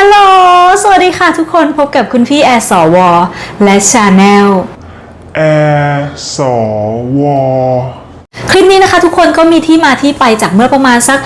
ฮัลโหล สวัสดีค่ะทุกคนพบกับคุณพี่แอร์สวอและชาแนลแอร์สวอ คลิปนี้นะคะทุกคนก็มีที่มาที่ไปจากเมื่อประมาณสัก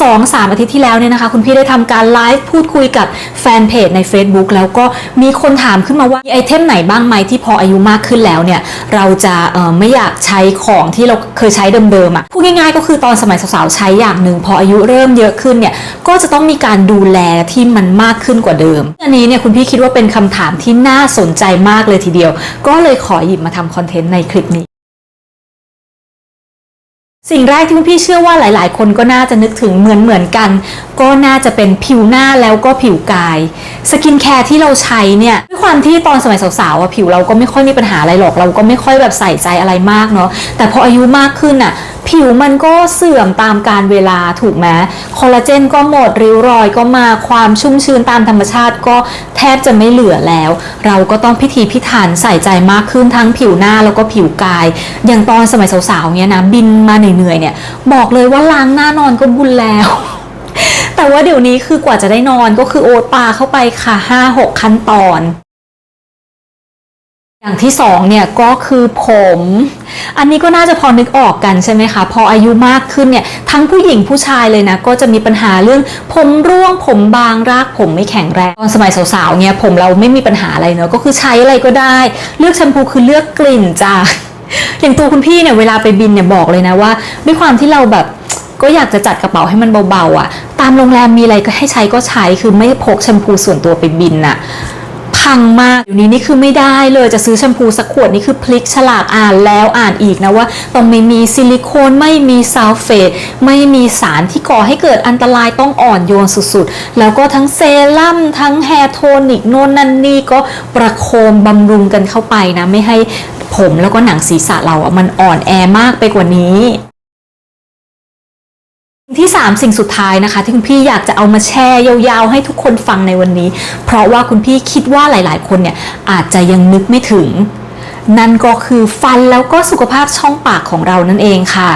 สองสามอาทิตย์ที่แล้วเนี่ยนะคะ คุณพี่ได้ทำการไลฟ์พูดคุยกับแฟนเพจใน Facebook แล้วก็มีคนถามขึ้นมาว่ามีไอเทมไหนบ้างไหมที่พออายุมากขึ้นแล้วเนี่ยเราจะไม่อยากใช้ของที่เราเคยใช้เดิมๆอะพูดง่ายๆก็คือตอนสมัยสาวๆใช้อย่างหนึ่งพออายุเริ่มเยอะขึ้นเนี่ยก็จะต้องมีการดูแลที่มันมากขึ้นกว่าเดิม อันนี้เนี่ยคุณพี่คิดว่าเป็นคำถามที่น่าสนใจมากเลยทีเดียว ก็เลยขอหยิบมาทำคอนเทนต์ในคลิปนี้ สิ่งแรกที่คุณพี่เชื่อว่าหลาย ๆ คนก็น่าจะนึกถึงเหมือนเหมือนๆกัน ก็น่าจะเป็นผิวหน้าแล้วก็ผิวกาย สกินแคร์ที่เราใช้เนี่ยด้วยความที่ตอนสมัยสาวๆอะผิวเราก็ไม่ค่อยมีปัญหาอะไรหรอก เราก็ไม่ค่อยแบบใส่ใจอะไรมากเนาะแต่พออายุมากขึ้นอะผิวมันก็เสื่อมตามการเวลาถูกไหมคอลลาเจนก็หมดริ้วรอยก็มาความชุ่มชื้นตามธรรมชาติก็แทบจะไม่เหลือแล้ว เราก็ต้องพิธีพิถันใส่ใจมากขึ้นทั้งผิวหน้าแล้วก็ผิวกาย อย่างตอนสมัยสาวๆเนี้ยนะบินมาหนึเหนื่อยๆเนี่ย บอกเลยว่าล้างหน้านอนก็บุญแล้ว แต่ว่าเดี๋ยวนี้คือกว่าจะได้นอนก็คือโอ๊ตปลาเข้าไปค่ะ5-6ขั้นตอน อย่างที่สองเนี่ยก็คือผม อันนี้ก็น่าจะพอนึกออกกันใช่ไหมคะ พออายุมากขึ้นเนี่ยทั้งผู้หญิงผู้ชายเลยนะ ก็จะมีปัญหาเรื่องผมร่วงผมบางรากผมไม่แข็งแรงตอนสมัยสาวๆเนี่ยผมเราไม่มีปัญหาอะไรเนอะก็คือใช้อะไรก็ได้ เลือกแชมพูคือเลือกกลิ่นจ้า อย่างตัวคุณพี่เนี่ยเวลาไปบินเนี่ยบอกเลยนะว่า ด้วยความที่เราแบบก็อยากจะจัดกระเป๋าให้มันเบาๆอะ ตามโรงแรมมีอะไรก็ให้ใช้ก็ใช้คือไม่พกแชมพูส่วนตัวไปบินน่ะพังมากอยู่นี้นี่คือไม่ได้เลยจะซื้อแชมพูสักขวดนี่คือพลิกฉลากอ่านแล้วอ่านอีกนะว่าต้องไม่มีซิลิโคนไม่มีซัลเฟตไม่มีสารที่ก่อให้เกิดอันตรายต้องอ่อนโยนสุดๆ แล้วก็ทั้งเซรั่มทั้งแฮร์โทนิกโน่นนั่นนี่ก็ประโคมบำรุงกันเข้าไปนะ ไม่ให้ ผมแล้วก็หนังศีรษะเราอะมันอ่อนแอมากไปกว่านี้ที่ 3 สิ่งสุดท้ายนะคะ ที่คุณพี่อยากจะเอามาแชร์ยาวๆ ให้ทุกคนฟังในวันนี้ เพราะว่าคุณพี่คิดว่าหลายๆ คนเนี่ยอาจจะยังนึกไม่ถึง นั่นก็คือฟันแล้วก็สุขภาพช่องปากของเรานั่นเองค่ะ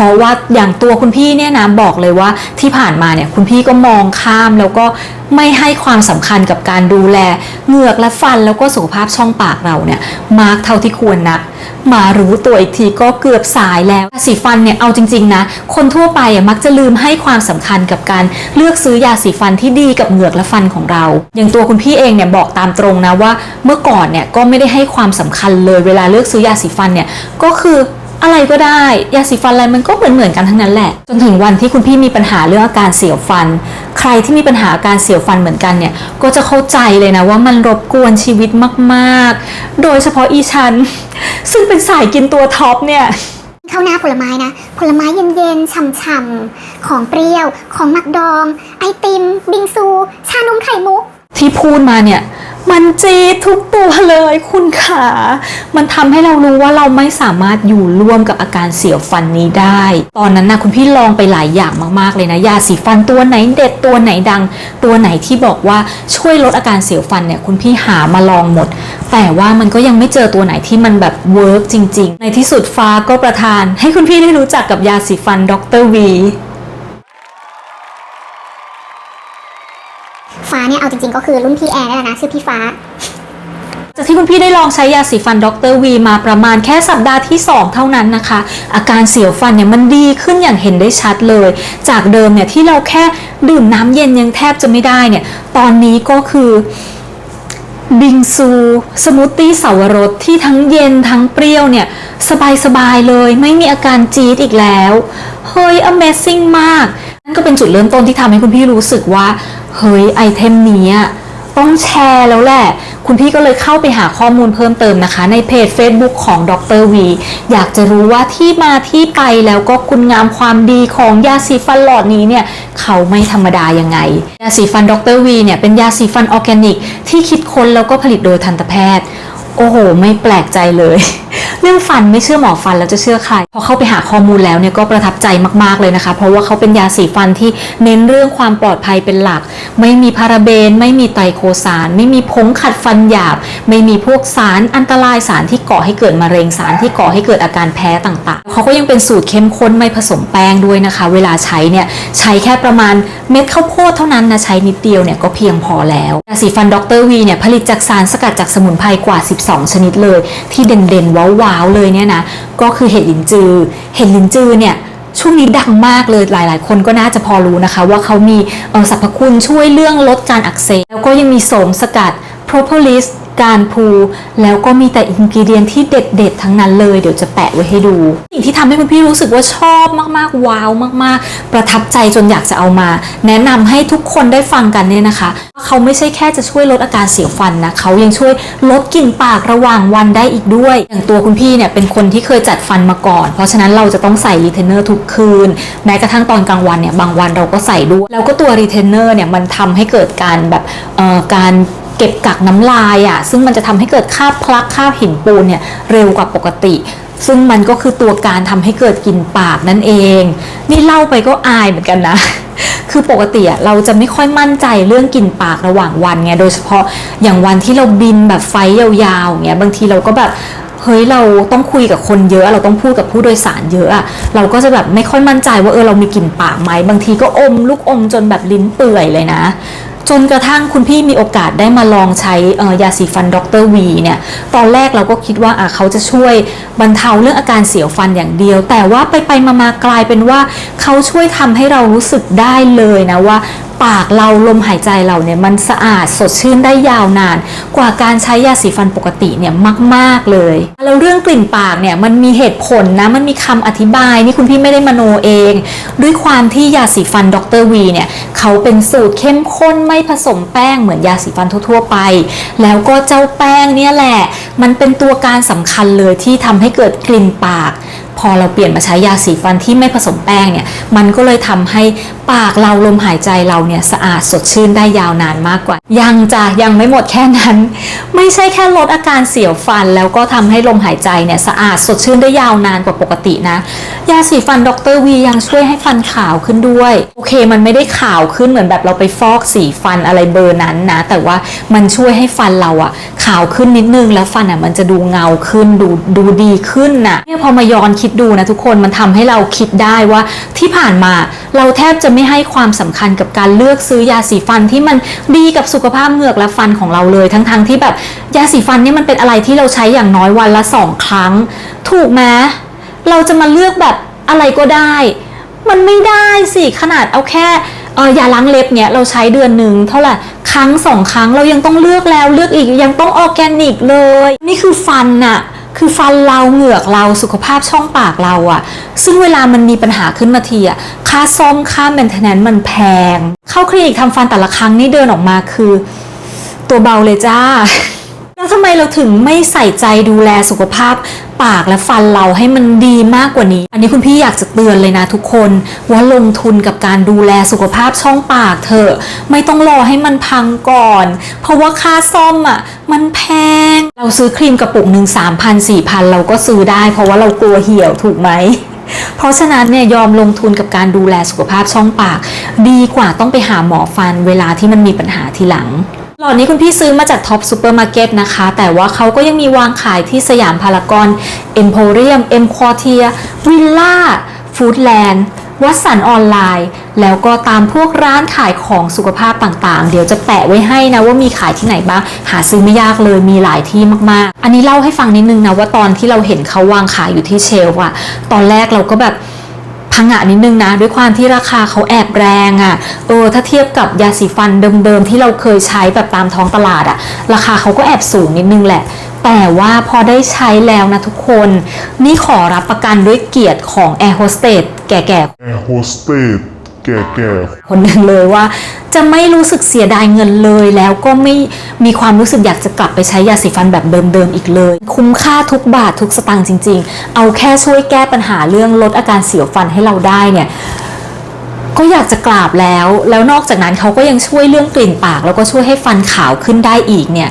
ราะว่าอย่างตัวคุณพี่เนี่ยนะบอกเลยว่าที่ผ่านมาเนี่ยคุณพี่ก็มองข้ามแล้วก็ไม่ให้ความสำคัญกับการดูแลเหงือกและฟันแล้วก็สุขภาพช่องปากเราเนี่ยมากเท่าที่ควรนักมารู้ตัวอีกทีก็เกือบสายแล้วสีฟันเนี่ยเอาจริงๆนะคนทั่วไปอะมักจะลืมให้ความสำคัญกับการเลือกซื้อยาสีฟันที่ดีกับเหงือกและฟันของเรา อย่างตัวคุณพี่เองเนี่ยบอกตามตรงนะว่า เมื่อก่อนเนี่ยก็ไม่ได้ให้ความสำคัญเลยเวลาเลือกซื้อยาสีฟันเนี่ยก็คือ อะไรก็ได้ยาสีฟันอะไรมันก็เหมือนเหมือนๆกันทั้งนั้นแหละ จนถึงวันที่คุณพี่มีปัญหาเรื่องอาการเสียวฟัน ใครที่มีปัญหาอาการเสียวฟันเหมือนกันเนี่ยก็จะเข้าใจเลยนะว่ามันรบกวนชีวิตมากๆ โดยเฉพาะอีฉัน ซึ่งเป็นสายกินตัวท็อปเนี่ยข้าวหน้าผลไม้นะ ผลไม้เย็นๆฉ่ำๆของเปรี้ยว ของหมักดอง ไอติม บิงซู ชานมไข่มุก ที่พูดมาเนี่ย มันจี๊ดทุกตัวเลยคุณขามันทำให้เรารู้ว่าเราไม่สามารถอยู่ร่วมกับอาการเสียวฟันนี้ได้ ตอนนั้นนะคุณพี่ลองไปหลายอย่างมากๆเลยนะยาสีฟันตัวไหนเด็ดตัวไหนดัง ตัวไหนที่บอกว่าช่วยลดอาการเสียวฟันเนี่ยคุณพี่หามาลองหมด แต่ว่ามันก็ยังไม่เจอตัวไหนที่มันแบบเวิร์กจริง ๆ ในที่สุดฟ้าก็ประทาน ให้คุณพี่ได้รู้จักกับยาสีฟันดรวี ฟ้าเนี่ยเอาจริงๆก็คือรุ่นพี่แอร์นี่แหละนะชื่อพี่ฟ้า จากที่คุณพี่ได้ลองใช้ยาสีฟันดรวีมาประมาณแค่สัปดาห์ที่ 2 เท่านั้นนะคะ อาการเสียวฟันเนี่ยมันดีขึ้นอย่างเห็นได้ชัดเลย จากเดิมเนี่ยที่เราแค่ดื่มน้ำเย็นยังแทบจะไม่ได้เนี่ย ตอนนี้ก็คือบิงซูสมูทตี้เสาวรสที่ทั้งเย็นทั้งเปรี้ยวเนี่ย สบายๆเลย ไม่มีอาการจี๊ดอีกแล้ว เฮ้ย Amazing มาก นั่นก็เป็นจุดเริ่มต้นที่ทำให้คุณพี่รู้สึกว่า เฮ้ยไอเทมนี้ต้องแชร์แล้วแหละ คุณพี่ก็เลยเข้าไปหาข้อมูลเพิ่มเติมนะคะ ในเพจ Facebook ของดรวีอยากจะรู้ว่าที่มาที่ไปแล้วก็คุณงามความดีของยาสีฟันหลอดนี้เนี่ย เขาไม่ธรรมดายังไง ยาสีฟันดรวีเนี่ยเป็นยาสีฟันออร์แกนิก ที่คิดค้นแล้วก็ผลิตโดยทันตแพทย์ โอ้โห ไม่แปลกใจเลย เรื่องฟันไม่เชื่อหมอฟันแล้วจะเชื่อใคร พอเข้าไปหาข้อมูลแล้วเนี่ยก็ประทับใจมากๆเลยนะคะ เพราะว่าเขาเป็นยาสีฟันที่เน้นเรื่องความปลอดภัยเป็นหลัก ไม่มีพาราเบน ไม่มีไตรโคสาร ไม่มีผงขัดฟันหยาบ ไม่มีพวกสารอันตรายสารที่ก่อให้เกิดมะเร็งสารที่ก่อให้เกิดอาการแพ้ต่างๆ เขาก็ยังเป็นสูตรเข้มข้นไม่ผสมแป้งด้วยนะคะ เวลาใช้เนี่ยใช้แค่ประมาณเม็ดข้าวโพดเท่านั้นนะใช้นิดเดียวเนี่ยก็เพียงพอแล้วยาสีฟันดรวีเนี่ยผลิตจากสารสกัดจากสมุนไพรกว่า 12 ชนิดเลย ที่เด่นๆว้าวว้าวเลยเนี่ยนะก็คือเห็ดลินจือ เห็ดลินจือเนี่ยช่วงนี้ดังมากเลยหลาย ๆ คนก็น่าจะพอรู้นะคะ ว่าเขามีสรรพคุณช่วยเรื่องลดการอักเสบแล้วก็ยังมีโสมสกัด propolis การพูแล้วก็มีแต่อินกิเดียนที่เด็ดๆ ทั้งนั้นเลย เดี๋ยวจะแปะไว้ให้ดู สิ่งที่ทำให้คุณพี่รู้สึกว่าชอบมากๆ ว้าวมากๆ ประทับใจจนอยากจะเอามา แนะนำให้ทุกคนได้ฟังกันเนี่ยนะคะว่าเขาไม่ใช่แค่จะช่วยลดอาการเสียวฟันนะเขายังช่วยลดกลิ่นปากระหว่างวันได้อีกด้วย อย่างตัวคุณพี่เนี่ยเป็นคนที่เคยจัดฟันมาก่อน เพราะฉะนั้นเราจะต้องใส่รีเทนเนอร์ทุกคืน แม้กระทั่งตอนกลางวันเนี่ยบางวันเราก็ใส่ด้วย แล้วก็ตัวรีเทนเนอร์เนี่ยมันทำให้เกิดการแบบเอ่อการ เก็บกักน้ำลายอะ่ะซึ่งมันจะทำให้เกิดคราบพลักคราบหินปูนเนี่ยเร็วกว่าปกติ ซึ่งมันก็คือตัวการทำให้เกิดกลิ่นปากนั่นเอง นี่เล่าไปก็อายเหมือนกันนะคือปกติอะเราจะไม่ค่อยมั่นใจเรื่องกลิ่นปากระหว่างวันไงโดยเฉพาะอย่างวันที่เราบินแบบไฟยาวๆอย่างเงี้ยบางทีเราก็แบบเฮ้ยเราต้องคุยกับคนเยอะ เราต้องพูดกับผู้โดยสารเยอะอะเราก็จะแบบไม่ค่อยมั่นใจว่าเออเรามีกลิ่นปากไหมบางทีก็อมลูกอมจนแบบลิ้นเปื่อยเลยนะ จนกระทั่งคุณพี่มีโอกาสได้มาลองใช้ยาสีฟันดรวีเนี่ยตอนแรกเราก็คิดว่าอะเขาจะช่วยบรรเทาเรื่องอาการเสียวฟันอย่างเดียว แต่ว่าไปไปมามากลายเป็นว่าเขาช่วยทำให้เรารู้สึกได้เลยนะว่า ปากเราลมหายใจเราเนี่ยมันสะอาดสดชื่นได้ยาวนาน กว่าการใช้ยาสีฟันปกติเนี่ยมาก ๆเลย แล้วเรื่องกลิ่นปากเนี่ยมันมีเหตุผลนะมันมีคำอธิบายนี่คุณพี่ไม่ได้มโนเอง ด้วยความที่ยาสีฟันดรวีเนี่ยเขาเป็นสูตรเข้มข้นไม่ผสมแป้งเหมือนยาสีฟันทั่ว ๆ ไป แล้วก็เจ้าแป้งเนี่ยแหละ มันเป็นตัวการสำคัญเลยที่ทำให้เกิดกลิ่นปาก พอเราเปลี่ยนมาใช้ยาสีฟันที่ไม่ผสมแป้งเนี่ยมันก็เลยทำให้ปากเราลมหายใจเราเนี่ยสะอาดสดชื่นได้ยาวนานมากกว่า ยังจ้ะยังไม่หมดแค่นั้น ไม่ใช่แค่ลดอาการเสียวฟัน แล้วก็ทำให้ลมหายใจเนี่ยสะอาดสดชื่นได้ยาวนานกว่าปกตินะ ยาสีฟันดรวียังช่วยให้ฟันขาวขึ้นด้วย โอเค มันไม่ได้ขาวขึ้นเหมือนแบบเราไปฟอกสีฟันอะไรเบอร์นั้นนะ แต่ว่ามันช่วยให้ฟันเราอะขาวขึ้นนิดนึงแล้วฟันอะมันจะดูเงาขึ้นดูดูดีขึ้นน่ะเนี่ยพอมาย้อนคิดดดูนะทุกคนมันทำให้เราคิดได้ว่าที่ผ่านมาเราแทบจะไม่ให้ความสำคัญกับการเลือกซื้อยาสีฟันที่มันดีกับสุขภาพเหงือกและฟันของเราเลย ทั้งๆที่แบบยาสีฟันนี่มันเป็นอะไรที่เราใช้อย่างน้อยวันละสองครั้ง ถูกไหมเราจะมาเลือกแบบอะไรก็ได้ มันไม่ได้สิขนาดเอาแค่เออยาล้างเล็บเนี่ยเราใช้เดือนหนึ่งเท่าไหร่ครั้งสองครั้งเรายังต้องเลือกแล้วเลือกอีกยังต้องออร์แกนิกเลย นี่คือฟันน่ะ คือฟันเราเหงือกเราสุขภาพช่องปากเราอะซึ่งเวลามันมีปัญหาขึ้นมาทีอะค่าซ่อมค่าแมนเทนแนนมันแพง เข้าคลินิกทำฟันแต่ละครั้งนี่เดินออกมาคือ ตัวเบาเลยจ้า ทำไมเราถึงไม่ใส่ใจดูแลสุขภาพปากและฟันเราให้มันดีมากกว่านี้ อันนี้คุณพี่อยากจะเตือนเลยนะทุกคน ว่าลงทุนกับการดูแลสุขภาพช่องปากเถอะไม่ต้องรอให้มันพังก่อน เพราะว่าค่าซ่อมอะมันแพง เราซื้อครีมกระปุกหนึ่งสามพันสี่พันเราก็ซื้อได้ เพราะว่าเรากลัวเหี่ยวถูกไหมเพราะฉะนั้นเนี่ยยอมลงทุนกับการดูแลสุขภาพช่องปาก ดีกว่าต้องไปหาหมอฟันเวลาที่มันมีปัญหาทีหลัง หลอดนี้คุณพี่ซื้อมาจากท็อปซูเปอร์มาร์เก็ตนะคะ แต่ว่าเขาก็ยังมีวางขายที่สยามพารากอนเอ็มโพเรียมเอ็มควอเทียวิลล่าฟู้ดแลนด์วัดสันออนไลน์ แล้วก็ตามพวกร้านขายของสุขภาพต่างๆ เดี๋ยวจะแปะไว้ให้นะว่ามีขายที่ไหนบ้าง หาซื้อไม่ยากเลยมีหลายที่มากๆ อันนี้เล่าให้ฟังนิดนึงนะว่าตอนที่เราเห็นเขาวางขายอยู่ที่เชลฟ์อะตอนแรกเราก็แบบ พังอะนิดนึงนะ ด้วยความที่ราคาเขาแอบแรงอะ่ะเออถ้าเทียบกับยาสีฟันเดิมๆ ที่เราเคยใช้แบบตามท้องตลาดอะราคาเขาก็แอบสูงนิดนึงแหละ แต่ว่าพอได้ใช้แล้วนะทุกคน นี่ขอรับประกันด้วยเกียรติของแอร์โฮสเตสแก่ๆแอร์โฮสเตส แก่ๆคนหนึ่งเลยว่า จะไม่รู้สึกเสียดายเงินเลย แล้วก็ไม่มีความรู้สึกอยากจะกลับไปใช้ยาสีฟันแบบเดิมๆอีกเลย คุ้มค่าทุกบาททุกสตางค์จริง ๆ เอาแค่ช่วยแก้ปัญหาเรื่องลดอาการเสียวฟันให้เราได้เนี่ยก็อยากจะกราบแล้ว แล้วนอกจากนั้นเขาก็ยังช่วยเรื่องกลิ่นปาก แล้วก็ช่วยให้ฟันขาวขึ้นได้อีกเนี่ย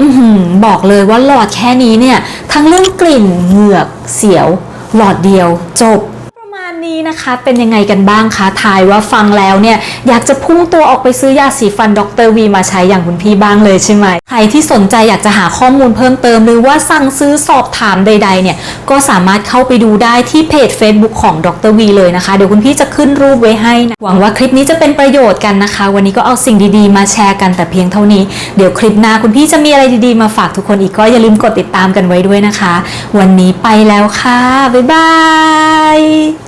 อือหือบอกเลยว่าหลอดแค่นี้เนี่ย ทั้งเรื่องกลิ่นเหงือกเสียว หลอดเดียวจบ ประมาณนี้นะคะเป็นยังไงกันบ้างคะทายว่าฟังแล้วเนี่ยอยากจะพุ่งตัวออกไปซื้อยาสีฟันดรวีมาใช้อย่างคุณพี่บ้างเลยใช่ไหมใครที่สนใจอยากจะหาข้อมูลเพิ่มเติมหรือว่าสั่งซื้อสอบถามใด ๆ เนี่ยก็สามารถเข้าไปดูได้ที่เพจ Facebook ของดรวีเลยนะคะ เดี๋ยวคุณพี่จะขึ้นรูปไว้ให้นะหวังว่าคลิปนี้จะเป็นประโยชน์กันนะคะ วันนี้ก็เอาสิ่งดีๆ มาแชร์กันแต่เพียงเท่านี้เดี๋ยวคลิปหน้าคุณพี่จะมีอะไรดีๆ มาฝากทุกคนอีกก็อย่าลืมกดติดตามกันไว้ด้วยนะคะ วันนี้ไปแล้วค่ะบ๊ายบาย